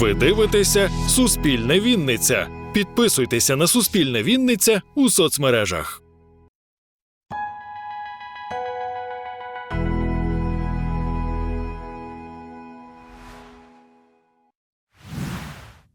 Ви дивитеся Суспільне Вінниця. Підписуйтеся на Суспільне Вінниця у соцмережах.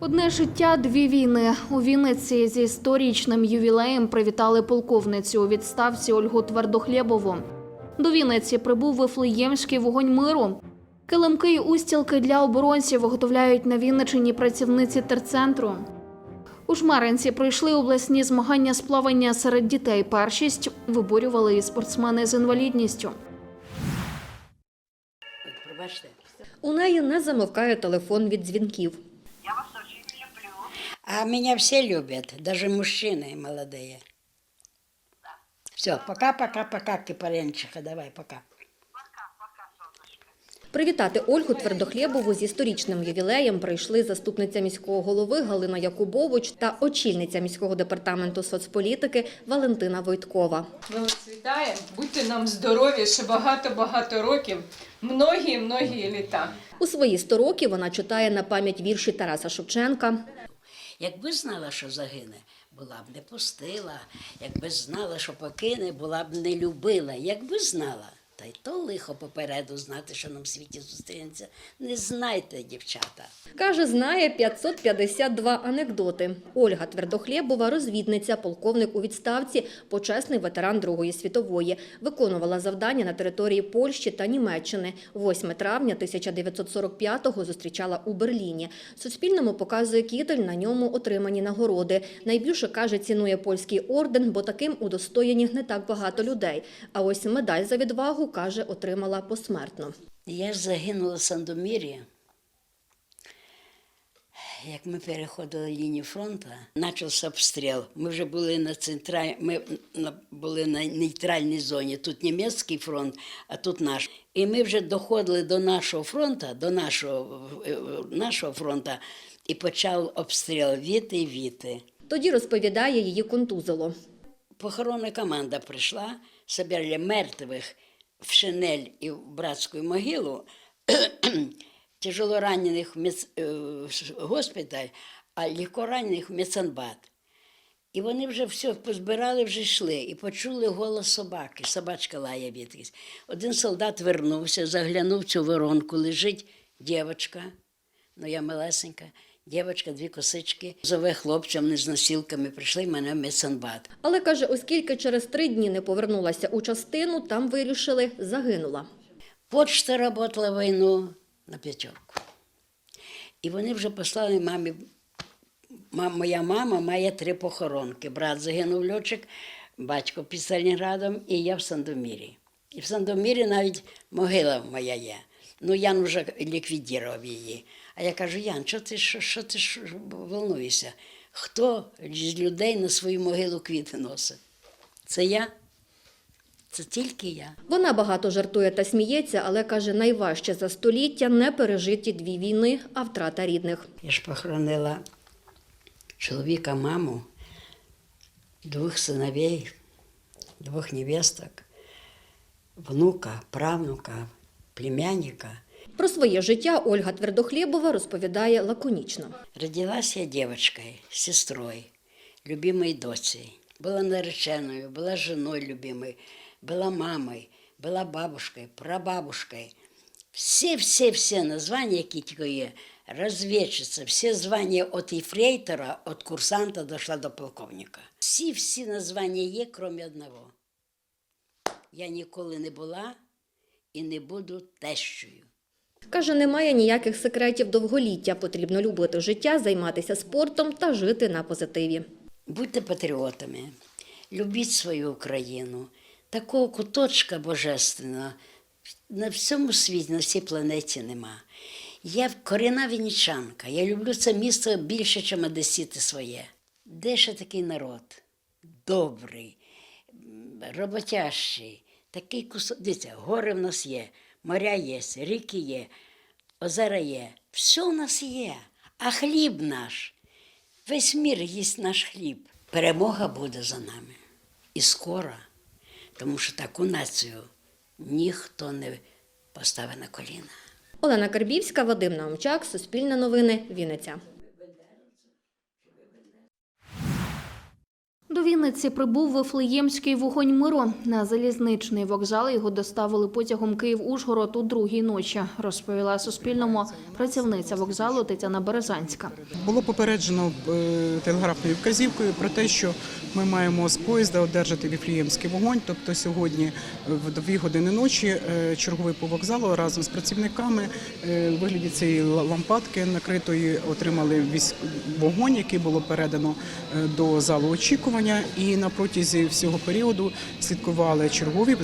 Одне життя, дві війни. У Вінниці зі сторічним ювілеєм привітали полковницю у відставці Ольгу Твердохлєбову. До Вінниці прибув Вифлеємський вогонь миру. Килимки й устілки для оборонців виготовляють на Вінничині працівниці терцентру. У Жмеринці пройшли обласні змагання з плавання серед дітей. Першість виборювали і спортсмени з інвалідністю. У неї не замовкає телефон від дзвінків. Я вас дуже люблю. А меня все любят, даже мужчины молодые. Все, пока-пока-пока, Кипаренчиха, давай, пока. Привітати Ольгу Твердохлєбову зі сторічним ювілеєм прийшли заступниця міського голови Галина Якубович та очільниця міського департаменту соцполітики Валентина Войткова. Ми вас вітаємо. Будьте нам здорові ще багато-багато років, многі-многі літа. У свої 100 років вона читає на пам'ять вірші Тараса Шевченка. Якби знала, що загине, була б не пустила. Якби знала, що покине, була б не любила. Якби знала, та й то лихо попереду знати, що нам в світі зустрінеться. Не знайте, дівчата. Каже, знає 552 анекдоти. Ольга Твердохлєбова – розвідниця, полковник у відставці, почесний ветеран Другої світової. Виконувала завдання на території Польщі та Німеччини. 8 травня 1945-го зустрічала у Берліні. Суспільному показує кітель, на ньому отримані нагороди. Найбільше, каже, цінує польський орден, бо таким удостоєні не так багато людей. А ось медаль за відвагу, каже, отримала посмертно. Я ж загинула в Сандомірі. Як ми переходили лінію фронту, почався обстріл. Ми вже були на централь... ми були на нейтральній зоні. Тут німецький фронт, а тут наш. І ми вже доходили до нашого фронту, до нашого, е, нашого фронту, і почав обстріл віти і віти. Тоді розповідає, її контузило. Похоронна команда прийшла, собирали мертвих в шинель і в братську могилу, тяжело ранених в е, госпіталь, а легко ранених в медсанбат. І вони вже все позбирали, вже йшли, і почули голос собаки. Собачка лає відкись. Один солдат вернувся, заглянув в цю воронку, лежить дівчинка, ну я малесенька, дівчинка, дві косички, зове хлопцям, не з носілками, прийшли мене в медсанбат. Але каже, оскільки через три дні не повернулася у частину, там вирішили загинула. Почта работала війну на п'ятерку. І вони вже послали мамі. Моя мама має три похоронки. Брат загинув льотчик, батько під Сталінградом і я в Сандомірі. І в Сандомірі навіть могила моя є. Ну, Ян вже ліквідував її. А я кажу, Ян, що ти, що, що ти що, волнуєшся? Хто з людей на свою могилу квіти носить? Це я? Це тільки я. Вона багато жартує та сміється, але каже, найважче за століття не пережиті дві війни, а втрата рідних. Я ж похоронила чоловіка, маму, двох синовей, двох невесток, внука, правнука, племянника. Про своє життя Ольга Твердохлєбова розповідає лаконічно. Родилась я девочкой, сестрой, любимой дочей. Была нареченою, была женой любимой, была мамой, была бабушкой, прабабушкой. Все-все-все названия, які тільки є, розвідчиця, всі звання від ефрейтора, від курсанта дошла до полковника. Всі-всі названня є, крім одного. Я ніколи не була і не буду тещою. Каже, немає ніяких секретів довголіття. Потрібно любити життя, займатися спортом та жити на позитиві. Будьте патріотами, любіть свою Україну. Такого куточка божественного на всьому світі, на всій планеті нема. Я корінна вінничанка, я люблю це місто більше, ніж одесіти своє. Де ще такий народ? Добрий, роботящий, такий кусок. Дивіться, гори в нас є, моря є, ріки є, озера є. Все у нас є. А хліб наш. Весь мір їсть наш хліб. Перемога буде за нами. І скоро, тому що таку націю ніхто не поставить на коліна. Олена Карбівська, Вадим Наумчак, Суспільне новини, Вінниця. До Вінниці прибув Вифлеємський вогонь миру. На залізничний вокзал його доставили потягом Київ-Ужгород у другій ночі, розповіла Суспільному працівниця вокзалу Тетяна Березанська. Було попереджено е, телеграфною вказівкою про те, що ми маємо з поїзда одержати віфліємський вогонь. Тобто сьогодні в дві години ночі е, черговий по вокзалу разом з працівниками е, у вигляді цієї лампадки накритої отримали вогонь, який було передано е, до залу очікування. І на протязі всього періоду слідкували чергові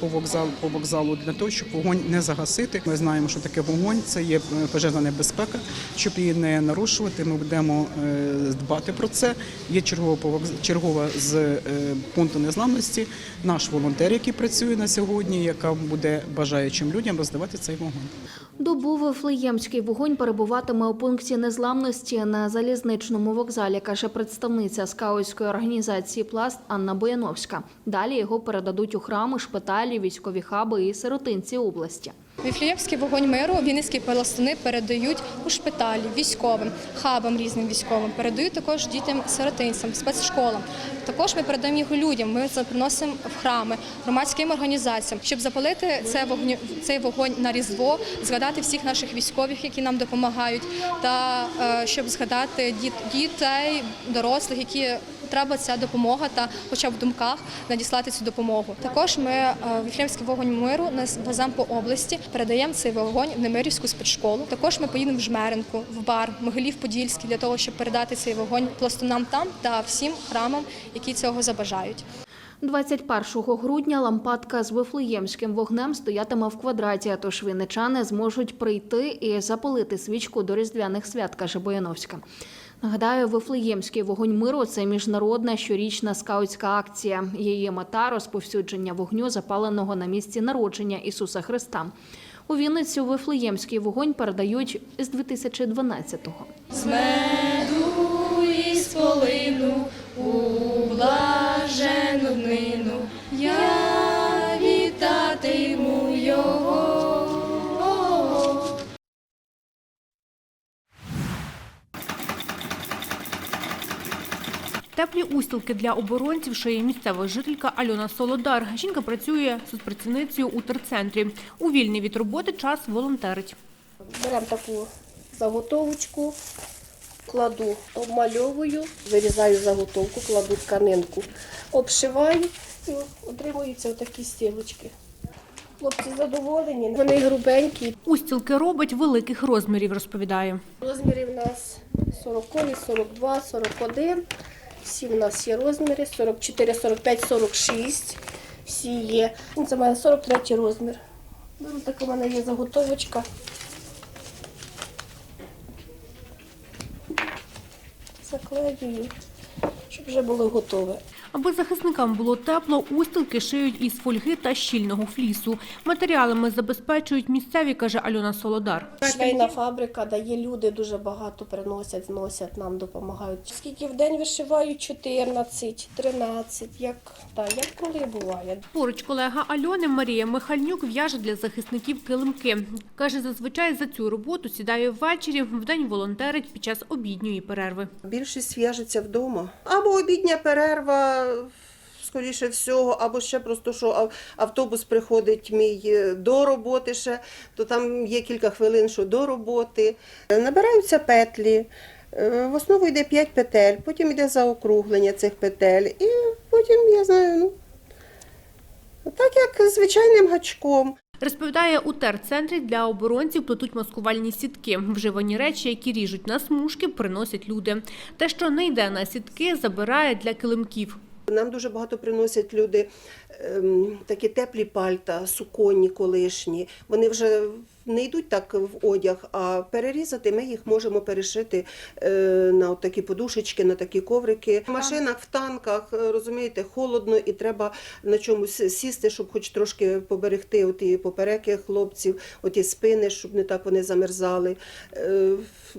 по вокзалу, по вокзалу для того, щоб вогонь не загасити. Ми знаємо, що таке вогонь це є е, пожежна небезпека. Щоб її не нарушувати, ми будемо е, дбати про це. Є чергова чергова з е, пункту незламності. Наш волонтер, який працює на сьогодні, яка буде бажаючим людям роздавати цей вогонь. Добу Вифлеємський вогонь перебуватиме у пункті незламності на залізничному вокзалі, каже представниця скаутської організації Пласт Анна Бояновська. Далі його передадуть у храми, шпиталі, військові хаби і сиротинці області. Віфліємський вогонь миру вінницькі пластуни передають у шпиталі, військовим, хабам різним військовим, передають також дітям сиротинцям, спецшколам. Також ми передаємо його людям. Ми це приносимо в храми, громадським організаціям, щоб запалити це вогню, цей вогонь на різдво, згадати всіх наших військових, які нам допомагають, та е, щоб згадати дітей, дорослих, які треба ця допомога та, хоча б в думках, надіслати цю допомогу. Також ми е, Віфлеємський вогонь миру нас веземо по області, передаємо цей вогонь в Немирівську спецшколу. Також ми поїдемо в Жмеринку, в бар, Могилів-Подільський для того, щоб передати цей вогонь пластунам там та всім храмам, які цього забажають. 21 грудня лампадка з вифлеємським вогнем стоятиме в квадраті, тож вінничани зможуть прийти і запалити свічку до різдвяних свят, каже Бояновська. Нагадаю, Вифлеємський вогонь миру це міжнародна щорічна скаутська акція. Її мета розповсюдження вогню, запаленого на місці народження Ісуса Христа. У Вінницю Вифлеємський вогонь передають з 2012-го. З меду устілки для оборонців шиє місцева жителька Альона Солодар. Жінка працює соцпрацівницею у терцентрі. У вільний від роботи час волонтерить. Беремо таку заготовочку, кладу, обмальовую, вирізаю заготовку, кладу тканинку, обшиваю і отримуються такі стілочки. Хлопці задоволені, вони грубенькі. Устілки робить великих розмірів, розповідає. Розміри в нас 40, 42, 41. Всі в нас є розміри 44, 45, 46. Всі є. Ну, Це в мене 43 розмір. Так у мене є заготовочка. Заклеюю, щоб вже було готове. Аби захисникам було тепло, устілки шиють із фольги та щільного флісу. Матеріалами забезпечують місцеві, каже Альона Солодар. Швейна фабрика дає люди, дуже багато приносять, зносять, нам допомагають. Скільки в день вишиваю? 14, 13, як, та, як коли буває. Поруч колега Альони Марія Михальнюк в'яже для захисників килимки. Каже, зазвичай за цю роботу сідає ввечері, вдень волонтерить під час обідньої перерви. Більшість в'яжеться вдома. Або обідня перерва, скоріше всього, або ще просто що автобус приходить мій е, до роботи ще, то там є кілька хвилин, що до роботи. Е, Набираються петлі. Е, В основу йде 5 петель, потім йде заокруглення цих петель, і потім, я знаю, ну, так як звичайним гачком. Розповідає, у терцентрі для оборонців плетуть маскувальні сітки. Вживані речі, які ріжуть на смужки, приносять люди. Те, що не йде на сітки, забирає для килимків. Нам дуже багато приносять люди ем, такі теплі пальта, суконні колишні. Вони вже не йдуть так в одяг, а перерізати ми їх можемо перешити е, на такі подушечки, на такі коврики. В машинах, в танках, е, розумієте, холодно і треба на чомусь сісти, щоб хоч трошки поберегти оті попереки хлопців, оті спини, щоб не так вони замерзали, е,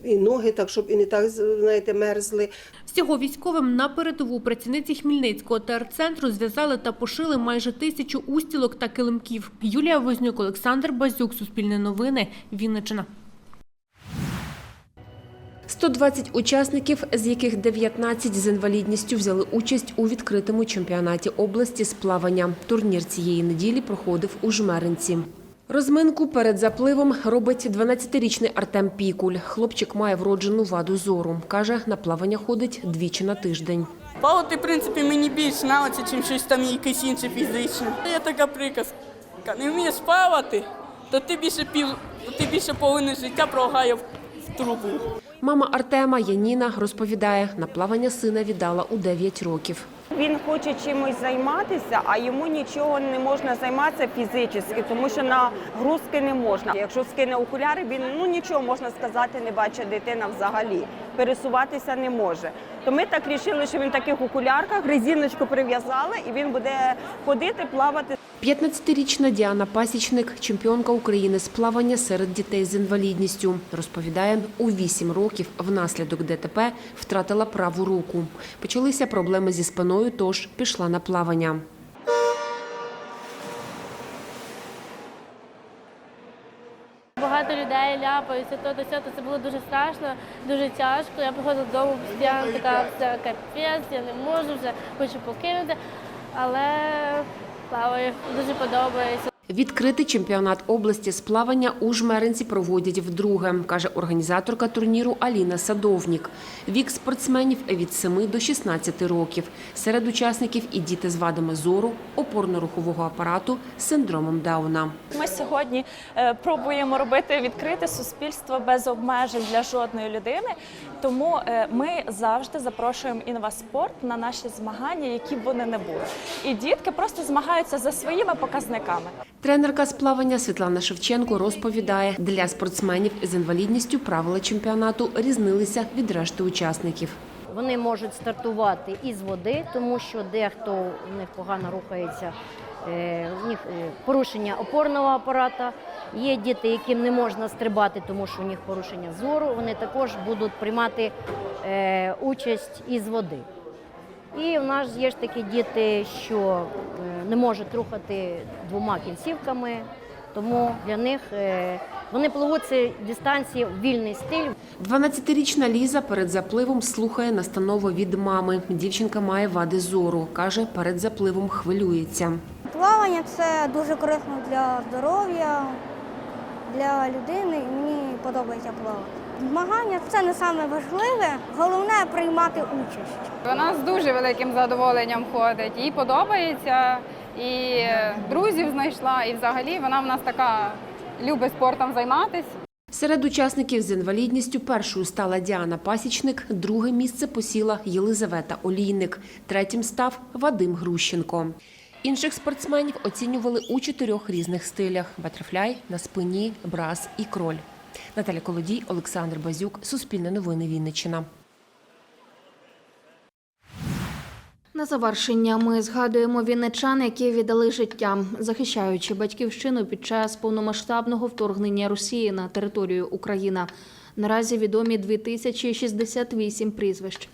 і ноги так, щоб і не так знаєте, мерзли. Всього військовим на передову працівниці Хмельницького терцентру зв'язали та пошили майже тисячу устілок та килимків. Юлія Вознюк, Олександр Базюк, Суспільне новини, Вінниччина. 120 учасників, з яких 19 з інвалідністю взяли участь у відкритому чемпіонаті області з плавання. Турнір цієї неділі проходив у Жмеринці. Розминку перед запливом робить 12-річний Артем Пікуль. Хлопчик має вроджену ваду зору. Каже, на плавання ходить двічі на тиждень. Плавати, в принципі, мені більш подобається, ніж щось там якесь інше фізичне. Є така приказка. Не вмієш плавати, то ти більше пів, то ти більше половини життя прогає в трубу. Мама Артема Яніна розповідає, на плавання сина віддала у 9 років. Він хоче чимось займатися, а йому нічого не можна займатися фізично, тому що нагрузки не можна. Якщо скине окуляри, він ну нічого можна сказати, не бачить дитина взагалі. Пересуватися не може. То ми так вирішили, що він в таких окулярках резиночку прив'язали, і він буде ходити, плавати. 15-річна Діана Пасічник, чемпіонка України з плавання серед дітей з інвалідністю. Розповідає, у 8 років внаслідок ДТП втратила праву руку. Почалися проблеми зі спиною, тож пішла на плавання. Багато людей ляпаються, то до цього, це було дуже страшно, дуже тяжко. Я приходила додому постійно така це капець, я не можу вже, хочу покинути, але плаваю, дуже подобається. Відкритий чемпіонат області з плавання у Жмеринці проводять вдруге, каже організаторка турніру Аліна Садовнік. Вік спортсменів від 7 до 16 років. Серед учасників і діти з вадами зору, опорно-рухового апарату, синдромом Дауна. Ми сьогодні е, пробуємо робити відкрите суспільство без обмежень для жодної людини. Тому е, ми завжди запрошуємо інваспорт на наші змагання, які б вони не були. І дітки просто змагаються за своїми показниками. Тренерка з плавання Світлана Шевченко розповідає, для спортсменів з інвалідністю правила чемпіонату різнилися від решти учасників. Вони можуть стартувати із води, тому що дехто у них погано рухається, е, у них е, порушення опорного апарата. Є діти, яким не можна стрибати, тому що у них порушення зору. Вони також будуть приймати е, участь із води. І в нас є ж такі діти, що е, не можуть рухати двома кінцівками, тому для них е, вони пливуть ці дистанції в вільний стиль. 12-річна Ліза перед запливом слухає настанови від мами. Дівчинка має вади зору. Каже, перед запливом хвилюється. Плавання це дуже корисно для здоров'я, для людини, і мені подобається плавати. Змагання це не саме важливе, головне приймати участь. Вона з дуже великим задоволенням ходить. Їй подобається, і друзів знайшла, і взагалі вона в нас така любить спортом займатися. Серед учасників з інвалідністю першою стала Діана Пасічник, друге місце посіла Єлизавета Олійник, третім став Вадим Грущенко. Інших спортсменів оцінювали у чотирьох різних стилях: батерфляй, на спині, брас і кроль. Наталя Колодій, Олександр Базюк, Суспільне новини Вінниччина. На завершення ми згадуємо вінничан, які віддали життя, захищаючи батьківщину під час повномасштабного вторгнення Росії на територію України. Наразі відомі 2068 прізвищ.